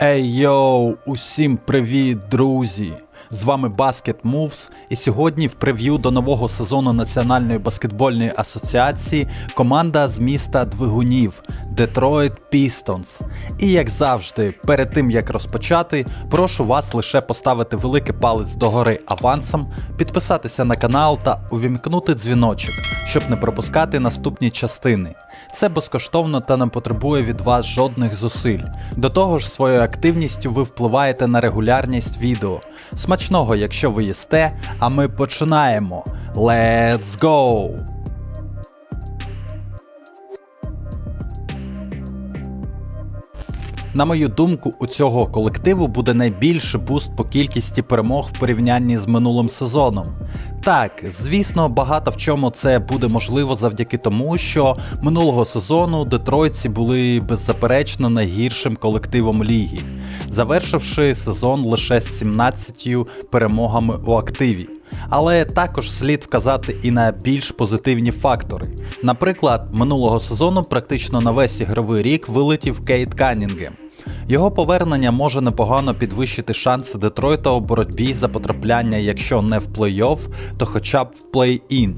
Ей йоу, усім привіт, друзі! З вами Basket Moves, і сьогодні в прев'ю до нового сезону Національної баскетбольної асоціації команда з міста Двигунів Detroit Pistons. І як завжди, перед тим як розпочати, прошу вас лише поставити великий палець догори авансом, підписатися на канал та увімкнути дзвіночок, щоб не пропускати наступні частини. Це безкоштовно та не потребує від вас жодних зусиль. До того ж, своєю активністю ви впливаєте на регулярність відео. Смачного, якщо ви їсте, а ми починаємо. Let's go! На мою думку, у цього колективу буде найбільший буст по кількості перемог в порівнянні з минулим сезоном. Так, звісно, багато в чому це буде можливо завдяки тому, що минулого сезону Детройтці були беззаперечно найгіршим колективом ліги, завершивши сезон лише з 17 перемогами у активі. Але також слід вказати і на більш позитивні фактори. Наприклад, минулого сезону практично на весь ігровий рік вилетів Кейт Каннінгем. Його повернення може непогано підвищити шанси Детройта у боротьбі за потрапляння, якщо не в плей-офф, то хоча б в плей-ін.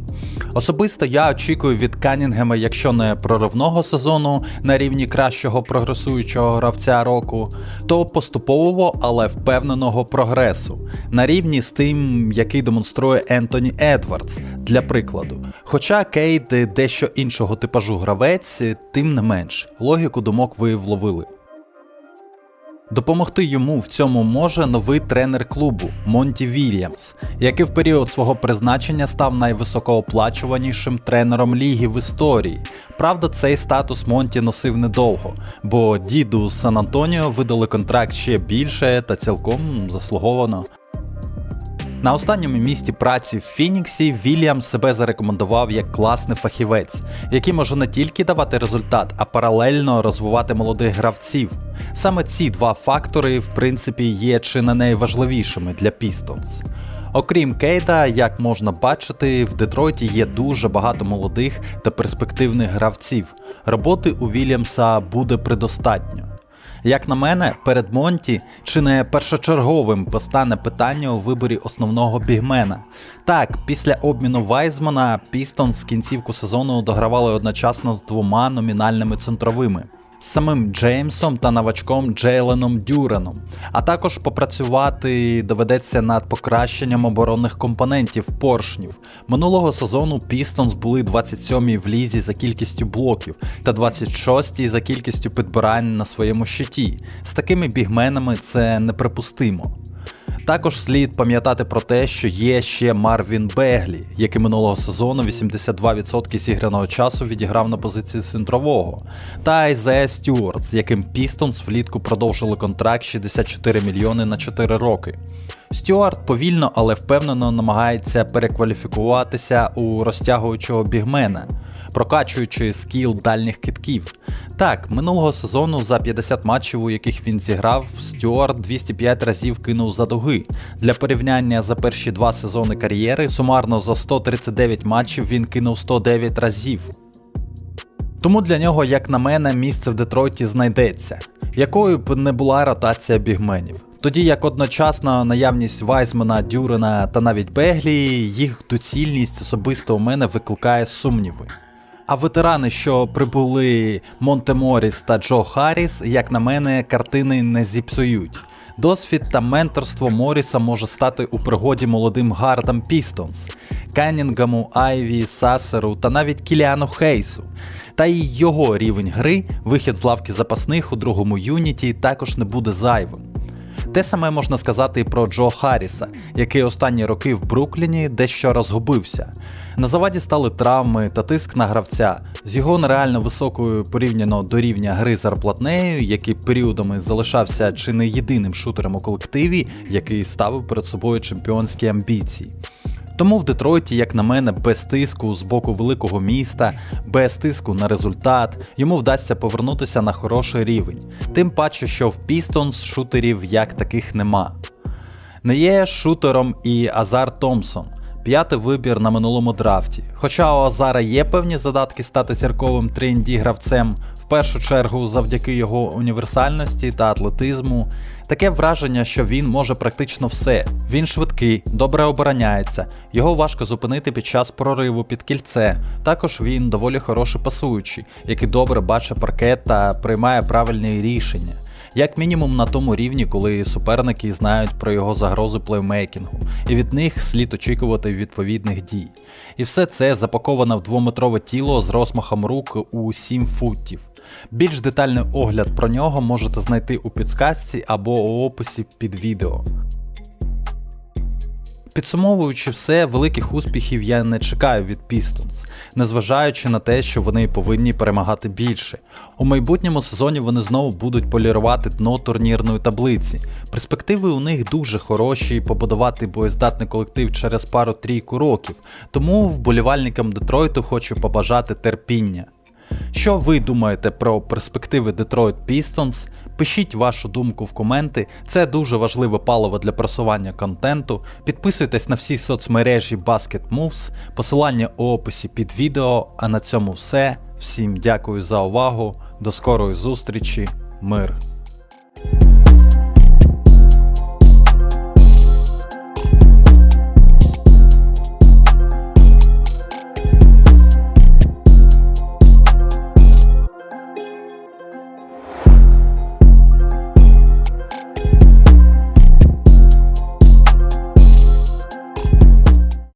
Особисто я очікую від Канінгема, якщо не проривного сезону на рівні кращого прогресуючого гравця року, то поступового, але впевненого прогресу на рівні з тим, який демонструє Ентоні Едвардс, для прикладу. Хоча Кейт дещо іншого типажу гравець, тим не менш, логіку думок ви вловили. Допомогти йому в цьому може новий тренер клубу Монті Вільямс, який в період свого призначення став найвисокооплачуванішим тренером ліги в історії. Правда, цей статус Монті носив недовго, бо діду з Сан Антоніо видали контракт ще більше та цілком заслуговано. На останньому місці праці в Фініксі Вільям себе зарекомендував як класний фахівець, який може не тільки давати результат, а паралельно розвивати молодих гравців. Саме ці два фактори, в принципі, є чи не найважливішими для Пістонс. Окрім Кейда, як можна бачити, в Детройті є дуже багато молодих та перспективних гравців. Роботи у Вільямса буде предостатньо. Як на мене, перед Монті чи не першочерговим постане питання у виборі основного бігмена. Так, після обміну Вайзмана Пістонс з кінцівку сезону догравали одночасно з двома номінальними центровими. З самим Джеймсом та новачком Джейленом Дюреном, а також попрацювати доведеться над покращенням оборонних компонентів поршнів. Минулого сезону Пістонс були 27-й в лізі за кількістю блоків та 26-й за кількістю підбирань на своєму щиті. З такими бігменами це неприпустимо. Також слід пам'ятати про те, що є ще Марвін Беглі, який минулого сезону 82% зіграного часу відіграв на позиції центрового, та Айзея Стюарт, з яким Пістонс влітку продовжили контракт 64 мільйони на 4 роки. Стюарт повільно, але впевнено намагається перекваліфікуватися у розтягуючого бігмена, прокачуючи скіл дальніх китків. Так, минулого сезону за 50 матчів, у яких він зіграв, Стюарт 205 разів кинув за дуги. Для порівняння за перші два сезони кар'єри сумарно за 139 матчів він кинув 109 разів. Тому для нього, як на мене, місце в Детройті знайдеться, якою б не була ротація бігменів. Тоді як одночасно наявність Вайсмана, Дюрена та навіть Беглі, їх доцільність особисто у мене викликає сумніви. А ветерани, що прибули Монте Моріс та Джо Харріс, як на мене, картини не зіпсують. Досвід та менторство Моріса може стати у пригоді молодим гардам Пістонс, Кеннінгаму, Айві, Сасеру та навіть Кіліану Хейсу. Та й його рівень гри, вихід з лавки запасних у другому юніті також не буде зайвим. Те саме можна сказати і про Джо Харріса, який останні роки в Брукліні дещо розгубився. На заваді стали травми та тиск на гравця з його нереально високою порівняно до рівня гри зарплатнею, який періодами залишався чи не єдиним шутером у колективі, який ставив перед собою чемпіонські амбіції. Тому в Детройті, як на мене, без тиску з боку великого міста, без тиску на результат, йому вдасться повернутися на хороший рівень. Тим паче, що в Пістонс шутерів як таких нема. Не є шутером і Азар Томпсон, п'ятий вибір на минулому драфті. Хоча у Азара є певні задатки стати зірковим 3 гравцем, В першу чергу, завдяки його універсальності та атлетизму, таке враження, що він може практично все. Він швидкий, добре обороняється, його важко зупинити під час прориву під кільце. Також він доволі хороший пасуючий, який добре бачить паркет та приймає правильні рішення. Як мінімум на тому рівні, коли суперники знають про його загрозу плеймейкінгу, і від них слід очікувати відповідних дій. І все це запаковано в двометрове тіло з розмахом рук у 7 футів. Більш детальний огляд про нього можете знайти у підсказці або у описі під відео. Підсумовуючи все, великих успіхів я не чекаю від Pistons, незважаючи на те, що вони повинні перемагати більше. У майбутньому сезоні вони знову будуть полірувати дно турнірної таблиці. Перспективи у них дуже хороші, побудувати боєздатний колектив через пару-трійку років, тому вболівальникам Детройту хочу побажати терпіння. Що ви думаєте про перспективи Detroit Pistons? Пишіть вашу думку в коменти, це дуже важливе паливо для просування контенту. Підписуйтесь на всі соцмережі Basket Moves, посилання у описі під відео. А на цьому все. Всім дякую за увагу, до скорої зустрічі, мир.